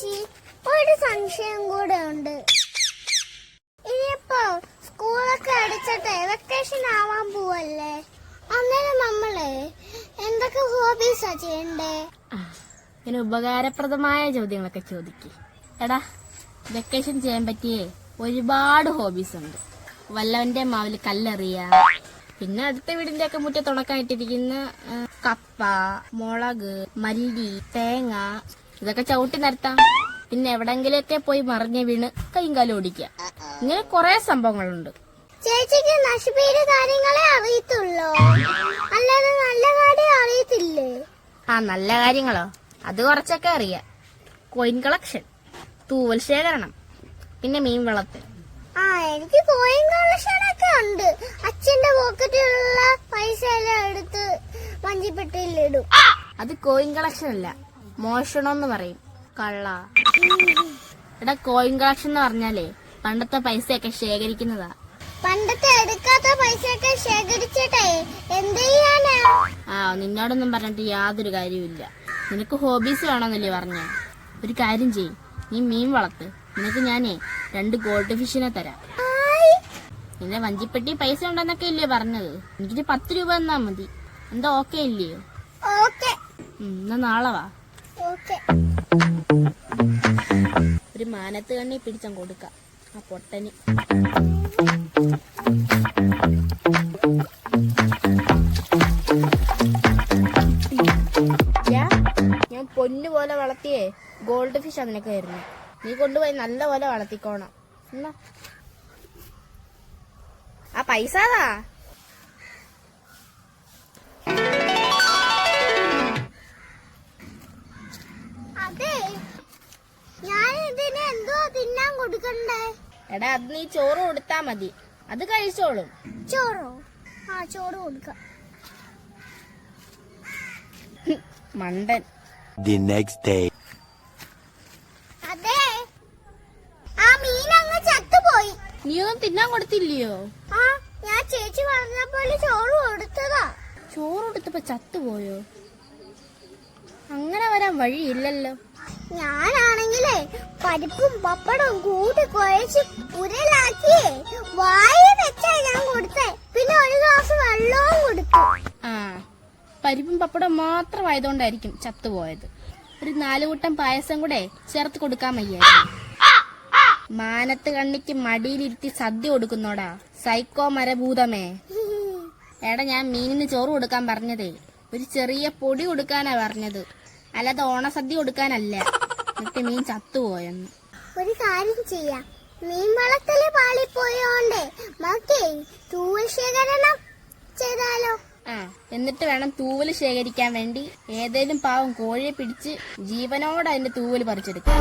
ചേച്ചി ഒരു സംശയം കൂടെ ഉണ്ട് ഇനിയിപ്പോ സ്കൂളൊക്കെ അടിച്ചിട്ട് വെക്കേഷൻ ആവാൻ പോവല്ലേ? അന്നേരം നമ്മൾ എന്തൊക്കെ ഹോബീസാ ചെയ്യണ്ടേ? ഇങ്ങനെ ഉപകാരപ്രദമായ ചോദ്യങ്ങളൊക്കെ ചോദിക്ക്. എടാ വെക്കേഷൻ ചെയ്യാൻ പറ്റിയേ ഒരുപാട് ഹോബീസ് ഉണ്ട്. വല്ലവന്റെ മാവിൽ കല്ലെറിയ പിന്നെ അടുത്ത വീടിന്റെ ഒക്കെ മുറ്റത്തുണക്കായിട്ടിരിക്കുന്ന കപ്പ മുളക് മല്ലി തേങ്ങ ഇതൊക്കെ ചവിട്ടി നിരത്താം പിന്നെ എവിടെങ്കിലൊക്കെ പോയി മറിഞ്ഞ വീണ് കൈയും കാലും ഓടിക്കുക. ഇങ്ങനെ കുറെ സംഭവങ്ങളുണ്ട്. ചേച്ചിക്ക് നശിപ്പീര് കാര്യങ്ങളെ അറിയത്തുള്ളൂ? അല്ലാതെ നല്ല കാര്യം അറിയത്തില്ലേ? ആ നല്ല കാര്യങ്ങളോ? അത് കുറച്ചൊക്കെ അറിയാം. കോയിൻ കളക്ഷൻ തൂവൽ ശേഖരണം പിന്നെ മീൻ വളർത്തൽ. ആ എനിക്ക് കോയിൻ കളക്ഷനൊക്കെ ഉണ്ട്. അച്ഛന്റെ പോക്കറ്റിലുള്ള പൈസ എല്ലാം എടുത്ത് വഞ്ചിപ്പെട്ടിയിലിടും അത് കോയിൻ കളക്ഷൻ അല്ല. മോഷണം എന്ന് പറയും. കള്ള. എടാ കോയിൻ കളക്ഷൻ എന്ന് പറഞ്ഞാലേ പണ്ടത്തെ പൈസയൊക്കെ ശേഖരിക്കുന്നതാ. പണ്ടത്തെ എടുക്കാത്ത പൈസയൊക്കെ ശേഖരിച്ചിട്ടേ എന്ത് ചെയ്യാനാ? ആ നിന്നോടൊന്നും പറഞ്ഞിട്ട് യാതൊരു കാര്യവുമില്ല. നിനക്ക് ഹോബീസ് വേണമെന്നല്ലേ പറഞ്ഞേ. ഒരു കാര്യം ചെയ് നീ മീൻ വളർത്ത്. നിനക്ക് ഞാനേ രണ്ട് ഗോൾഡ് ഫിഷിനെ തരാം. നിന്റെ വഞ്ചിപ്പെട്ടി പൈസ ഉണ്ടെന്നൊക്കെ ഇല്ലേ പറഞ്ഞത്? എനിക്കൊരു പത്ത് രൂപ തന്നാ മതി. എന്താ ഓക്കെ ഇല്ലയോ? ഓക്കെ എന്നാ നാളെ വാ. ഒരു മാനത്ത് കണ്ണി പിടിച്ചാൽ കൊടുക്കാം. ആ പൊട്ടന്. ഞാൻ പൊന്നു പോലെ വളർത്തിയേ ഗോൾഡ് ഫിഷ് അതിനൊക്കെ വരുന്നു നീ കൊണ്ടുപോയി നല്ല പോലെ വളർത്തിക്കോണം. എന്നാ? ആ പൈസ തിന്നാൻ കൊടുക്കണ്ടേ? എടാ അത് നീ ചോറ് കൊടുത്താ മതി. അത് കഴിച്ചോളും. ചോറോ? ആ ചോറ് കൊടുക്കാം. മണ്ടൻ. ദി നെക്സ്റ്റ് ഡേ അതെ. ആ മീൻ അങ്ങ് ചത്തുപോയി. നീയൊന്നും തിന്നാൻ കൊടുത്തില്ലയോ? ആ ഞാൻ ചേച്ചി പറഞ്ഞപ്പോലെ ചോറ് കൊടുത്തതാ. ചോറ് കൊടുത്തപ്പോ ചത്തുപോയോ? അങ്ങനെ വരാൻ വഴിയില്ലല്ലോ. ഞാനാണെങ്കിലേ പരിപ്പും പപ്പടവും കൂട്ടി കുഴച്ച് ഉരലാക്കി വായ വെച്ചാ ഞാൻ കൊടുത്തേ. പിന്നെ ഒരു ഗ്ലാസ് വെള്ളവും കൊടുത്തു. ആ പരിപ്പും പപ്പടം മാത്രമായതുകൊണ്ടായിരിക്കും ചത്തുപോയത്. ഒരു നാലുകൂട്ടം പായസം കൂടെ ചേർത്ത് കൊടുക്കാൻ വയ്യായിരുന്നു. മാനത്ത് കണ്ണിക്ക് മടിയിലിരുത്തി സദ്യ കൊടുക്കുന്നോടാ. സൈക്കോ മരഭൂതമേ. എടാ ഞാൻ മീനിന് ചോറ് കൊടുക്കാൻ പറഞ്ഞതേ. ഒരു ചെറിയ പൊടി കൊടുക്കാനാ പറഞ്ഞത്. അല്ലാതെ ഓണസദ്യ കൊടുക്കാനല്ല. എന്നിട്ട് മീൻ ചത്തുപോയെന്ന് ഒരു കാര്യം ചെയ്യാം. മീൻ വളർത്തൽ പാളിപ്പോയോണ്ടേ മക്കേ തൂവൽ ശേഖരണം ചെയ്താലോ? ആ എന്നിട്ട് വേണം തൂവൽ ശേഖരിക്കാൻ വേണ്ടി. ഏതേലും പാവം കോഴിയെ പിടിച്ച് ജീവനോടെ അതിന്റെ തൂവൽ പറിച്ചെടുക്കാം